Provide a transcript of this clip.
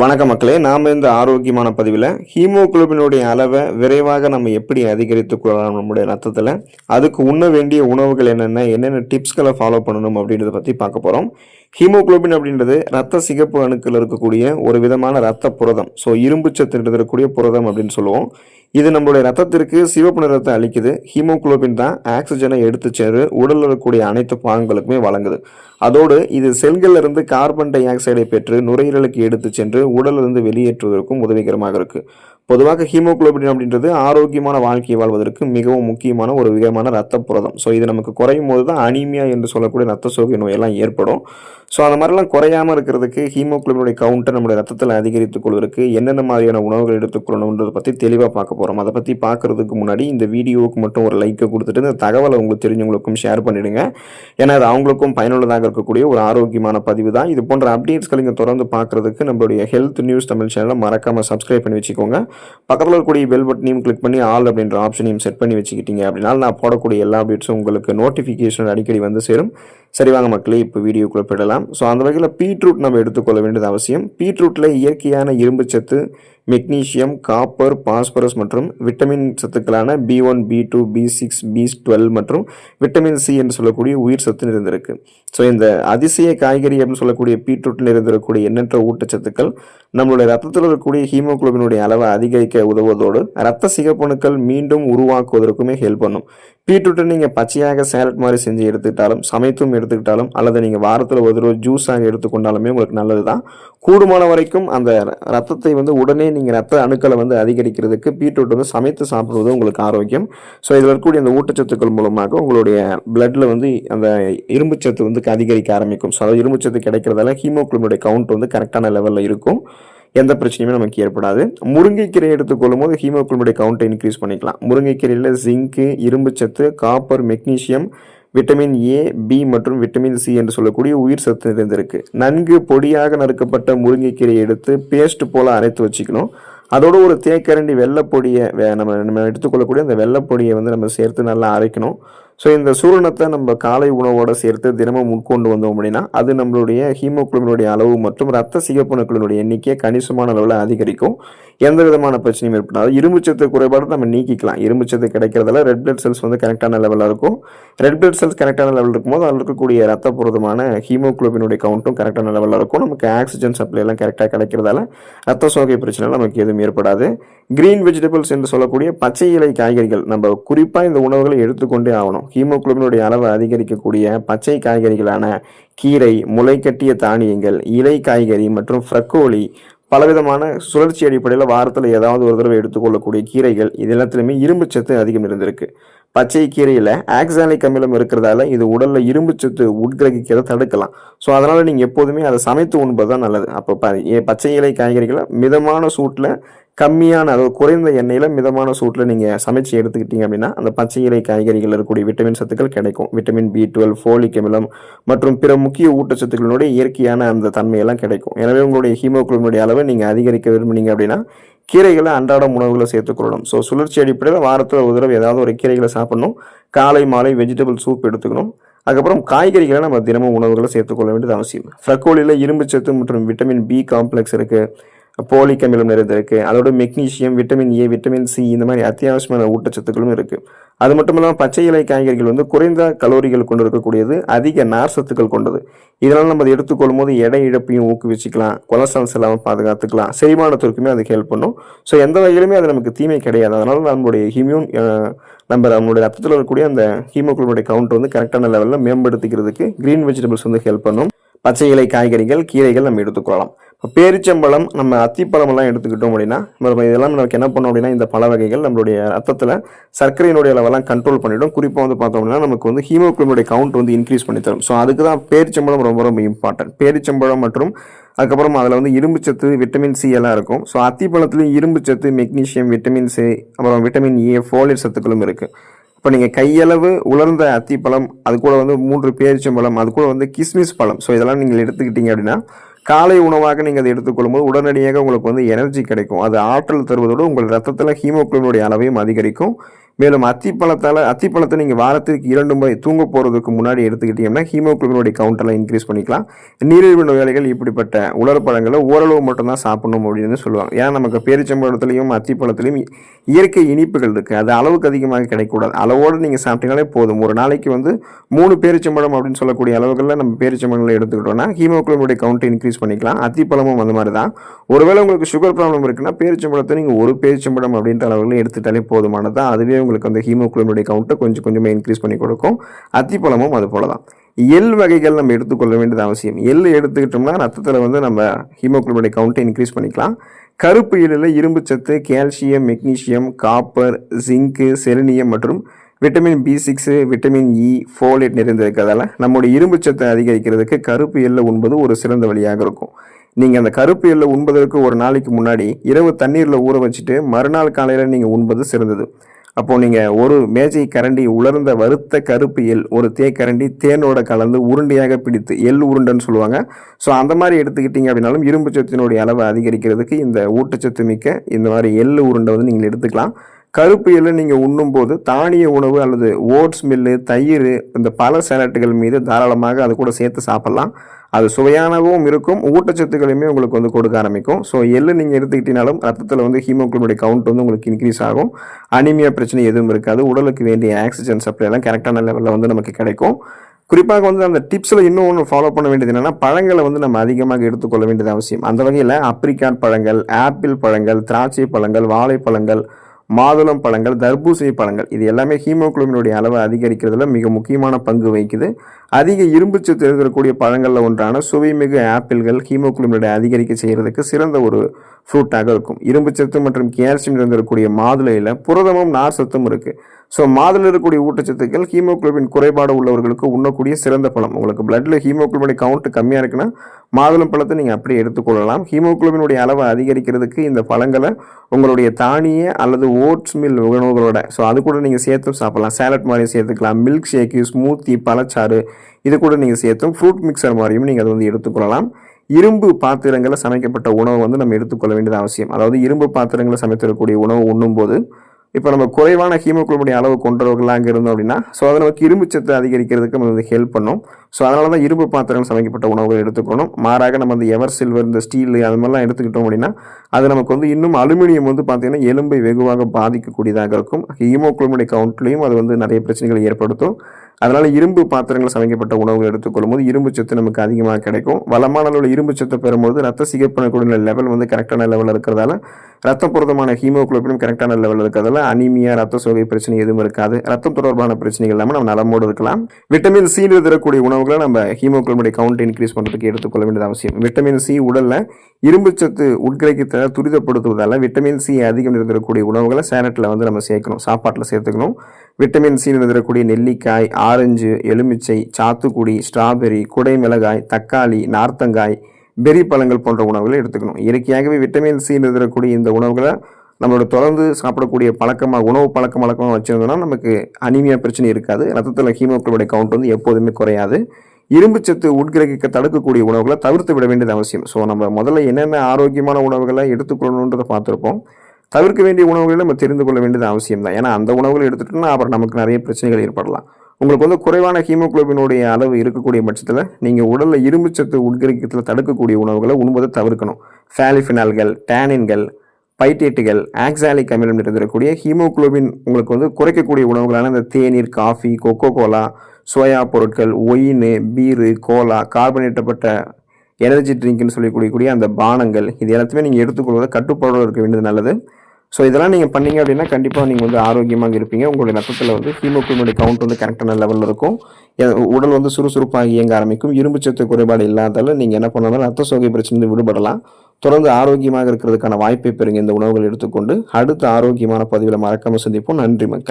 வணக்க மக்களே நாம் இந்த ஆரோக்கியமான பதிவில் ஹீமோகுளோபினுடைய அளவை விரைவாக நம்ம எப்படி அதிகரித்து கொள்ளலாம் நம்முடைய ரத்தத்தில்? அதுக்கு உண்ண வேண்டிய உணவுகள் என்னென்ன? என்னென்ன டிப்ஸ்களை ஃபாலோ பண்ணணும் அப்படின்றத பற்றி பார்க்க போகிறோம் ஹீமோகுளோபின் அப்படின்றது ரத்த சிகப்பு அணுக்கள் இருக்கக்கூடிய ஒரு விதமான ரத்த புரதம். ஸோ இரும்பு சத்து இருக்கக்கூடிய புரதம் அப்படின்னு சொல்லுவோம். இது நம்மளுடைய ரத்தத்திற்கு சிவப்பு நிறத்தை அளிக்குது. ஹீமோகுளோபின் தான் ஆக்சிஜனை எடுத்து சென்று உடலில் இருக்கக்கூடிய அனைத்து பாகங்களுக்குமே வழங்குது. அதோடு இது செல்களிலிருந்து கார்பன் டை ஆக்சைடை பெற்று நுரையீரலுக்கு எடுத்து சென்று உடலிலிருந்து வெளியேற்றுவதற்கும் உதவிகரமாக இருக்குது பொதுவாக ஹீமோகுளோபின் அப்படின்றது ஆரோக்கியமான வாழ்க்கை வாழ்வதற்கு மிகவும் முக்கியமான ஒரு விதமான ரத்த புரதம். ஸோ இது நமக்கு குறையும் போது தான் அனீமியா என்று சொல்லக்கூடிய ரத்த சோகை நோயெல்லாம் ஏற்படும். ஸோ அந்த மாதிரிலாம் குறையாம இருக்கிறதுக்கு ஹீமோகுளோபினுடைய கவுண்டர் நம்முடைய ரத்தத்தில் அதிகரித்துக் கொள்வதற்கு என்னென்ன மாதிரியான உணவுகள் எடுத்துக்கொள்ளணுன்றதை பற்றி தெளிவாக பார்க்க போகிறோம் அதை பற்றி பார்க்குறதுக்கு முன்னாடி இந்த வீடியோவுக்கு மட்டும் ஒரு லைக்கை கொடுத்துட்டு இந்த தகவலை உங்களுக்கு தெரிஞ்சவங்களுக்கும் ஷேர் பண்ணிடுங்க. ஏன்னா அது அவங்களுக்கும் பயனுள்ளதாக இருக்கக்கூடிய ஒரு ஆரோக்கியமான பதிவு தான். இது போன்ற அப்டேட்ஸ்களை நீங்கள் தொடர்ந்து பார்க்குறதுக்கு நம்மளுடைய ஹெல்த் நியூஸ் தமிழ் சேனலை மறக்காமல் சப்ஸ்கிரைப் பண்ணி வச்சுக்கோங்க. பக்கத்தில் இருக்கக்கூடிய பெல் பட்டனையும் கிளிக் பண்ணி ஆல் அப்படின்ற ஆப்ஷனையும் செட் பண்ணி வச்சுக்கிட்டீங்க அப்படின்னா நான் போடக்கூடிய எல்லா அப்டேட்ஸும் உங்களுக்கு நோட்டிஃபிகேஷன் அடிக்கடி வந்து சேரும். சரி வாங்க மக்களே இப்போ வீடியோக்குள்ளே போயிடலாம். ஸோ அந்த வகையில் பீட்ரூட் நம்ம எடுத்துக்கொள்ள வேண்டியது அவசியம். பீட்ரூட்டில் இயற்கையான இரும்புச்சத்து மெக்னீசியம் காப்பர் பாஸ்பரஸ் மற்றும் vitamin சத்துக்களான B one B two B six B twelve மற்றும் விட்டமின் சி என்று சொல்லக்கூடிய உயிர் சத்து நிறைந்திருக்கு. ஸோ இந்த அதிசய காய்கறி அப்படின்னு சொல்லக்கூடிய பீட்ரூட்டில் இருந்திருக்கக்கூடிய எண்ணற்ற ஊட்டச்சத்துக்கள் நம்மளுடைய ரத்தத்தில் இருக்கக்கூடிய ஹீமோகுளோபினுடைய அளவை அதிகரிக்க உதவுவதோடு ரத்த சிகப்பணுக்கள் மீண்டும் உருவாக்குவதற்குமே ஹெல்ப் பண்ணும். பீட்ரூட்டை நீங்கள் பச்சையாக சேலட் மாதிரி செஞ்சு எடுத்துக்கிட்டாலும் சமைத்தும் எடுத்துக்கிட்டாலும் அல்லது நீங்கள் வாரத்தில் ஒரு தடவை ஜூஸாக எடுத்துக்கொண்டாலுமே உங்களுக்கு நல்லது தான் கூடுமான வரைக்கும் அந்த ரத்தத்தை வந்து உடனே நீங்கள் ரத்த அணுக்களை வந்து அதிகரிக்கிறதுக்கு பீட்ரூட் வந்து சமைத்து சாப்பிடுவது உங்களுக்கு ஆரோக்கியம். ஸோ இதில் இருக்கக்கூடிய அந்த ஊட்டச்சத்துக்கள் மூலமாக உங்களுடைய பிளட்டில் வந்து அந்த இரும்புச்சத்து வந்து அதிகரிக்க ஆரம்பிக்கும். ஸோ அதாவது இரும்புச்சத்து கிடைக்கிறதால ஹீமோகுளோபினுடைய கவுண்ட் வந்து கரெக்டான லெவலில் இருக்கும். எந்த பிரச்சனையுமே நமக்கு ஏற்படாது. முருங்கைக்கீரை எடுத்துக்கொள்ளும் போது ஹீமோகுளோபினுடைய கவுண்ட்டை இன்க்ரீஸ் பண்ணிக்கலாம். முருங்கைக்கீரையில் ஜிங்க்கு இரும்புச்சத்து copper magnesium vitamin A B மற்றும் விட்டமின் சி என்று சொல்லக்கூடிய உயிர் சத்து நிறைந்திருக்கு. நன்கு பொடியாக நறுக்கப்பட்ட முருங்கைக்கீரையை எடுத்து பேஸ்ட் போல அரைத்து வச்சுக்கணும். அதோடு ஒரு தேக்கரண்டி வெள்ளைப்பொடியை வே- நம்ம நம்ம எடுத்துக்கொள்ளக்கூடிய அந்த வெள்ளைப்பொடியை வந்து நம்ம சேர்த்து நல்லா அரைக்கணும். ஸோ இந்த சூரணத்தை நம்ம காலை உணவோட சேர்த்து தினமும் உட்கொண்டு வந்தோம் அப்படின்னா அது நம்மளுடைய ஹீமோகுளோபினுடைய அளவு மற்றும் ரத்த சிகப்பணுக்களினுடைய எண்ணிக்கையை கணிசமான அளவில் அதிகரிக்கும். எந்த விதமான பிரச்சனையும் ஏற்படாது. இரும்புச்சத்து குறைபாடு நம்ம நீக்கிக்கலாம். இரும்புச்சத்து கிடைக்கிறதால ரெட் பிளட் செல்ஸ் வந்து கரெக்டான லெவலில் இருக்கும். ரெட் பிளட் செல்ஸ் கரெக்டான லெவலில் இருக்கும்போது அதில் இருக்கக்கூடிய ரத்த புரதமான ஹீமோகுளோபினுடைய கவுண்ட்டும் கரெக்டான லெவலில் இருக்கும். நமக்கு ஆக்சிஜன் சப்ளை எல்லாம் கரெக்டாக கிடைக்கிறதால ரத்த சோகை பிரச்சனை நமக்கு எதுவும் ஏற்படாது. கிரீன் வெஜிடபிள்ஸ் என்று சொல்லக்கூடிய பச்சை இலை காய்கறிகள் நம்ம குறிப்பாக இந்த உணவுகளை எடுத்துக்கொண்டே ஆகணும். ஹீமோகுளோபினுடைய அளவை அதிகரிக்கக்கூடிய பச்சை காய்கறிகளான கீரை முளைக்கட்டிய தானியங்கள் இலை காய்கறி மற்றும் ஃப்ரக்கோலி பலவிதமான சுழற்சி அடிப்படையில் வாரத்தில் ஏதாவது ஒரு தடவை எடுத்துக்கொள்ளக்கூடிய கீரைகள். இது எல்லாத்துலேயுமே இரும்புச்சத்து அதிகம் இருந்திருக்கு. பச்சை கீரையில் ஆக்சாலிக் அமிலம் இருக்கிறதால இது உடலில் இரும்பு சத்து உட்கிரகிக்கிறத தடுக்கலாம். ஸோ அதனால் நீங்கள் எப்போதுமே அதை சமைத்து உண்பது தான் நல்லது. அப்போ ப பச்சை இலை காய்கறிகளை மிதமான சூட்டில் கம்மியான அதாவது குறைந்த எண்ணெயில் மிதமான சூட்டில் நீங்கள் சமைச்சு எடுத்துக்கிட்டீங்க அப்படின்னா அந்த பச்சை இலை காய்கறிகளில் இருக்கக்கூடிய விட்டமின் சத்துக்கள் கிடைக்கும். விட்டமின் பி டுவெல் ஃபோலிக் அமிலம் மற்றும் பிற முக்கிய ஊட்டச்சத்துக்களினுடைய இயற்கையான அந்த தன்மையெல்லாம் கிடைக்கும். எனவே உங்களுடைய ஹீமோக்ளோனுடைய அளவை நீங்கள் அதிகரிக்க விரும்புனீங்க அப்படின்னா கீரைகளை அன்றாட உணவுகளை சேர்த்துக்கொள்ளணும் ஸோ சுழற்சி அடிப்படையில் வாரத்தில் ஒரு தடவை ஏதாவது ஒரு கீரைகளை சாப்பிடணும். காலை மாலை வெஜிடபிள் சூப் எடுத்துக்கணும். அதுக்கப்புறம் காய்கறிகளை நம்ம தினமும் உணவுகளை சேர்த்துக்கொள்ள வேண்டியது அவசியம். ஃப்ரக்கோலியில் இரும்புச்சத்து மற்றும் விட்டமின் பி காம்ப்ளெக்ஸ் இருக்குது போலிக் அமிலம் நிறைந்திருக்கு. அதோட magnesium vitamin A vitamin C இந்த மாதிரி அத்தியாவசியமான ஊட்டச்சத்துக்களும் இருக்குது அது மட்டும் இல்லாமல் பச்சை இலை காய்கறிகள் வந்து குறைந்த கலோரிகள் கொண்டு இருக்கக்கூடியது அதிக நார் சத்துக்கள் கொண்டது. இதனால் நம்ம அதை எடுத்துக்கொள்ளும் போது எடை இழப்பையும் ஊக்குவிச்சுக்கலாம் கொலஸ்ட்ரால்ஸ் இல்லாமல் பாதுகாத்துக்கலாம் செரிமானத்திற்குமே அது ஹெல்ப் பண்ணும். ஸோ எந்த வகையிலுமே அது நமக்கு தீமை கிடையாது. அதனால் நம்மளுடைய ஹிம்யூன் நம்ம நம்மளுடைய ரத்தத்தில் இருக்கக்கூடிய அந்த ஹீமோக்ளோனுடைய கவுண்ட் வந்து கரெக்டான லெவலில் மேம்படுத்திக்கிறதுக்கு க்ரீன் வெஜிடபிள்ஸ் வந்து ஹெல்ப் பண்ணும். பச்சை இலை காய்கறிகள் கீரைகள் நம்ம எடுத்துக்கொள்ளலாம். பேரிச்சம்பழம் நம்ம அத்திப்பழமெல்லாம் எடுத்துக்கிட்டோம் அப்படின்னா நம்ம இதெல்லாம் நமக்கு என்ன பண்ணோம் அப்படின்னா இந்த பழ வகைகள் நம்மளுடைய ரத்தத்தில் சர்க்கரையினுடைய அளவெல்லாம் கண்ட்ரோல் பண்ணிவிடும் குறிப்பாக வந்து பார்த்தோம் அப்படின்னா நமக்கு வந்து ஹீமோகுளோபினுடைய கவுண்ட் வந்து இன்க்ரீஸ் பண்ணி தரும். ஸோ அதுக்கு தான் பேரிச்சம்பழம் ரொம்ப ரொம்ப இம்பார்ட்டன்ட் பேரிச்சம்பழம் மற்றும் அதுக்கப்புறம் அதில் வந்து இரும்புச்சத்து விட்டமின் சி எல்லாம் இருக்கும். ஸோ அத்திப்பழத்துலேயும் இரும்புச்சத்து மெக்னீஷியம் விட்டமின் சி அப்புறம் விட்டமின் ஏ ஃபோலிட் சத்துக்களும் இருக்குது இப்போ நீங்கள் கையளவு உலர்ந்த அத்திப்பழம் அது கூட வந்து மூன்று பேரிச்சம்பழம் அது கூட வந்து கிஸ்மிஸ் பழம். ஸோ இதெல்லாம் நீங்கள் எடுத்துக்கிட்டீங்க அப்படின்னா காலை உணவாக நீங்கள் அதை எடுத்துக்கொள்ளும்போது உடனடியாக உங்களுக்கு வந்து எனர்ஜி கிடைக்கும். அது ஆற்றல் தருவதோடு உங்கள் ரத்தத்தில் ஹீமோக்ளோனுடைய அளவையும் அதிகரிக்கும். மேலும் அத்திப்பழத்தால் அத்திப்பழத்தை நீங்கள் வாரத்திற்கு இரண்டு முறை தூங்க போகிறதுக்கு முன்னாடி எடுத்துக்கிட்டீங்கன்னா ஹீமோக்ளோபினுடைய கவுண்டெல்லாம் இன்க்ரீஸ் பண்ணிக்கலாம். நீரிழிவு நோயாளிகள் இப்படிப்பட்ட உலர்பழங்களை ஓரளவு மட்டும்தான் சாப்பிடணும் அப்படின்னு சொல்லுவாங்க. ஏன்னா நமக்கு பேரிச்சம்பழத்துலையும் அத்திப்பழத்துலையும் இயற்கை இனிப்புகள் இருக்குது அது அளவுக்கு அதிகமாக கிடைக்கக்கூடாது. அளவோடு நீங்கள் சாப்பிட்டீங்களே போதும். ஒரு நாளைக்கு வந்து மூணு பேரிச்சம்பழம் அப்படின்னு சொல்லக்கூடிய அளவுகளில் நம்ம பேரிச்சம்பழங்களை எடுத்துக்கிட்டோம்னா ஹீமோக்ளோபினுடைய கவுண்ட்டை இன்க்ரீஸ் பண்ணிக்கலாம். அத்திப்பழமும் அந்த மாதிரி தான். ஒருவேளை உங்களுக்கு சுகர் ப்ராப்ளம் இருக்குன்னா பேரிச்சம்பழத்தை நீங்கள் ஒரு பேரிச்சம்பழம் அப்படின்ற அளவுகளில் எடுத்துட்டாலே போதுமானது தான். அதுவே உங்களுக்கு அந்த ஹீமோக்ளோனுடைய கவுண்ட்டை கொஞ்சம் கொஞ்சமாக இன்க்ரீஸ் பண்ணி கொடுக்கும். அத்திப்பழமும் அது போல தான் எள் வகைகள் நம்ம எடுத்துக்கொள்ள வேண்டியது அவசியம். எள் எடுத்துக்கிட்டோம்னா ரத்தத்தில் வந்து நம்ம ஹீமோக்ளோனுடைய கவுண்ட்டை இன்க்ரீஸ் பண்ணிக்கலாம். கருப்பு எள்ளில் இரும்பு சத்து calcium magnesium copper zinc selenium மற்றும் vitamin B six vitamin E folate நிறைந்திருக்கிறதால நம்முடைய இரும்பு சத்தை அதிகரிக்கிறதுக்கு கருப்பு எல்லை உண்பது ஒரு சிறந்த வழியாக இருக்கும். நீங்கள் அந்த கருப்பு எல்லை உண்பதற்கு ஒரு நாளைக்கு முன்னாடி இரவு தண்ணீரில் ஊற வச்சுட்டு மறுநாள் காலையில் நீங்கள் உண்பது சிறந்தது. அப்போது நீங்கள் ஒரு மேஜை கரண்டி உலர்ந்த வறுத்த கருப்பு எள் ஒரு தேக்கரண்டி தேனோட கலந்து உருண்டையாக பிடித்து எள் உருண்டைன்னு சொல்லுவாங்க. ஸோ அந்த மாதிரி எடுத்துக்கிட்டீங்க அப்படின்னாலும் இரும்பு சத்தினுடைய அளவை அதிகரிக்கிறதுக்கு இந்த ஊட்டச்சத்து மிக்க இந்த மாதிரி எள் உருண்டை வந்து நீங்கள் எடுத்துக்கலாம். கருப்பு எள்ளு நீங்கள் உண்ணும்போது தானிய உணவு அல்லது ஓட்ஸ் மில்லு தயிர் இந்த பல சேலட்டுகள் மீது தாராளமாக அது கூட சேர்த்து சாப்பிட்லாம். அது சுவையானவும் இருக்கும் ஊட்டச்சத்துக்களையுமே உங்களுக்கு வந்து கொடுக்க ஆரம்பிக்கும். ஸோ எள்ளு நீங்கள் எடுத்துக்கிட்டீங்கனாலும் ரத்தத்தில் வந்து ஹீமோக்ளோபுடைய கவுண்ட் வந்து உங்களுக்கு இன்க்ரீஸ் ஆகும். அனிமியா பிரச்சனை எதுவும் இருக்காது. உடலுக்கு வேண்டிய ஆக்சிஜன் சப்ளை எல்லாம் கரெக்டான லெவலில் வந்து நமக்கு கிடைக்கும். குறிப்பாக வந்து அந்த டிப்ஸில் இன்னும் ஒன்று ஃபாலோ பண்ண வேண்டியது என்னென்னா பழங்களை வந்து நம்ம அதிகமாக எடுத்துக்கொள்ள வேண்டியது அவசியம். அந்த வகையில் அப்ரிக்காட் பழங்கள் ஆப்பிள் பழங்கள் திராட்சை பழங்கள் வாழைப்பழங்கள் மாதுளம் பழங்கள் தர்பூசணி பழங்கள் இது எல்லாமே ஹீமோகுளோபினுடைய அளவை அதிகரிக்கிறதுல மிக முக்கியமான பங்கு வகிக்குது. அதிக இரும்புச்சத்து இருக்கக்கூடிய பழங்களில் ஒன்றான சுவைமிகு ஆப்பிள்கள் ஹீமோகுளோபினுடைய அதிகரிக்க செய்கிறதுக்கு சிறந்த ஒரு ஃப்ரூட்டாக இருக்கும். இரும்பு சத்து மற்றும் கேல்சியம் இருந்திருக்கக்கூடிய மாதுளையில் புரதமும் நார் சத்தும் இருக்குது ஸோ மாதுளை இருக்கக்கூடிய ஊட்டச்சத்துக்கள் ஹீமோகுளோபின் குறைபாடு உள்ளவர்களுக்கு உண்ணக்கூடிய சிறந்த பழம். உங்களுக்கு பிளட்டில் ஹீமோகுளோபின் கவுண்ட் கம்மியாக இருக்குன்னா மாதுளம் பழத்தை நீங்கள் அப்படியே எடுத்துக்கொள்ளலாம். ஹீமோகுளோபினுடைய அளவை அதிகரிக்கிறதுக்கு இந்த பழங்களை உங்களுடைய தானிய அல்லது ஓட்ஸ் மில் உணவுகளோட ஸோ அது கூட நீங்கள் சேர்த்தும் சாப்பிடலாம். சேலட் மாதிரி சேர்த்துக்கலாம். மில்க் ஷேக்கு ஸ்மூத்தி பழச்சாறு இது கூட நீங்கள் சேர்த்தும். ஃப்ரூட் மிக்சர் மாதிரியும் நீங்கள் அதை வந்து எடுத்துக்கொள்ளலாம். இரும்பு பாத்திரங்களில் சமைக்கப்பட்ட உணவு வந்து நம்ம எடுத்துக்கொள்ள வேண்டியது அவசியம். அதாவது இரும்பு பாத்திரங்களில் சமைத்திருக்கக்கூடிய உணவு உண்ணும்போது இப்போ நம்ம குறைவான ஹீமோக்ளோபின் அளவு கொண்டவர்களாக அங்கே இருந்தோம் அப்படின்னா ஸோ அதை நமக்கு இரும்பு சத்து அதிகரிக்கிறதுக்கு நம்ம வந்து ஹெல்ப் பண்ணும். ஸோ அதனால தான் இரும்பு பாத்திரங்கள் சமைக்கப்பட்ட உணவுகள் எடுத்துக்கணும் மாறாக நம்ம அந்த எவர் சில்வர் இந்த ஸ்டீல் அது மாதிரிலாம் எடுத்துக்கிட்டோம் அப்படின்னா அது நமக்கு வந்து இன்னும் அலுமினியம் வந்து பார்த்திங்கன்னா எலும்பை வெகுவாக பாதிக்கக்கூடியதாக இருக்கும். ஹீமோக்ளோபினுடைய கவுண்ட்லேயும் அது வந்து நிறைய பிரச்சனைகளை ஏற்படுத்தும். அதனால் இரும்பு பாத்திரங்கள் சமைக்கப்பட்ட உணவுகள் எடுத்துக்கொள்ளும் போது இரும்பு சத்து நமக்கு அதிகமாக கிடைக்கும். வளமான அளவில் இரும்பு சத்து பெறும்போது ரத்த சிகப்பணக்கூடிய லெவல் வந்து கரெக்டான லெவலில் இருக்கிறதால ரத்த பொருத்தமான ஹீமோகுளோபினும் கரெக்டான லெவலில் இருக்கிறதால அனிமியா ரத்த சோகை பிரச்சனை எதுவும் இருக்காது. ரத்தம் தொடர்பான பிரச்சனைகள் இல்லாமல் நம்ம நலமோடு இருக்கலாம். விட்டமின் சி தரக்கூடிய உணவுகளை நம்ம ஹீமோகுளோபினுடைய கவுண்ட் இன்க்ரீஸ் பண்ணுறதுக்கு எடுத்துக்கொள்ள வேண்டியது அவசியம். விட்டமின் சி உடலில் இரும்பு சத்து உட்கிரகித்த துரிதப்படுத்துவதால் விட்டமின் சி அதிகம் இருந்திருக்கக்கூடிய உணவுகளை சேலட்டில் வந்து நம்ம சேர்க்கணும். சாப்பாட்டில் சேர்த்துக்கணும். விட்டமின் சி இருந்திருக்கக்கூடிய நெல்லிக்காய் ஆரஞ்சு எலுமிச்சை சாத்துக்குடி ஸ்ட்ராபெரி குடை மிளகாய் தக்காளி நார்த்தங்காய் பெரி பழங்கள் போன்ற உணவுகளை எடுத்துக்கணும். இயற்கையாகவே விட்டமின் சி இருந்திருக்கக்கூடிய இந்த உணவுகளை நம்மளோட தொடர்ந்து சாப்பிடக்கூடிய பழக்கமாக உணவு பழக்க வழக்கமாக வச்சுருந்தோம்னா நமக்கு அனிமியா பிரச்சனை இருக்காது. ரத்தத்தில் ஹீமோக்ளோபின் கவுண்ட் வந்து எப்போதுமே குறையாது. இரும்பு சத்து உட்கிரகிக்க தடுக்கக்கூடிய உணவுகளை தவிர்த்து விட வேண்டியது அவசியம். ஸோ நம்ம முதல்ல என்னென்ன ஆரோக்கியமான உணவுகளை எடுத்துக்கொள்ளணுன்றதை பார்த்துருப்போம். தவிர்க்க வேண்டிய உணவுகளை நம்ம தெரிந்து கொள்ள வேண்டியது அவசியம் தான் ஏன்னா அந்த உணவுகளை எடுத்துட்டோம்னா அப்புறம் நமக்கு நிறைய பிரச்சனைகள் ஏற்படலாம். உங்களுக்கு வந்து குறைவான ஹீமோகுளோபினுடைய அளவு இருக்கக்கூடிய பட்சத்தில் நீங்கள் உடலில் இரும்புச்சத்து உட்கிரகத்தில் தடுக்கக்கூடிய உணவுகளை உண்பதை தவிர்க்கணும். ஃபேலிஃபினால்கள் டேனின்கள் பைட்டேட்டுகள் ஆக்சாலிக் அமிலம் இருக்கக்கூடிய ஹீமோகுளோபின் உங்களுக்கு வந்து குறைக்கக்கூடிய உணவுகளான இந்த தேநீர் காஃபி கொக்கோ கோலா சோயா பொருட்கள் ஒயின் பீரு கோலா கார்பனேட்டப்பட்ட எனர்ஜி ட்ரிங்க்னு சொல்லக்கூடிய அந்த பானங்கள் இது எல்லாத்தையுமே நீங்கள் எடுத்துக்கொள்வதை கட்டுப்பாடோடு இருக்க வேண்டியது நல்லது. ஸோ இதெல்லாம் நீங்கள் பண்ணீங்க அப்படின்னா கண்டிப்பாக நீங்கள் வந்து ஆரோக்கியமாக இருப்பீங்க. உங்களுடைய ரத்தத்தில் வந்து ஹீமோக்ளோனுடைய கவுண்ட் வந்து கரெக்டான லெவலில் இருக்கும். உடல் வந்து சுறுசுறுப்பாக இயங்க ஆரம்பிக்கும். இரும்பு சத்து குறைபாடு இல்லாதால நீங்கள் என்ன பண்ணாலும்? ரத்த சோகை பிரச்சனை விடுபடலாம். தொடர்ந்து ஆரோக்கியமாக இருக்கிறதுக்கான வாய்ப்பை பெறுங்க. இந்த உணவுகள் எடுத்துக்கொண்டு அடுத்த ஆரோக்கியமான பதிவில் மறக்காமல் சந்திப்போம். நன்றி மக்கள்.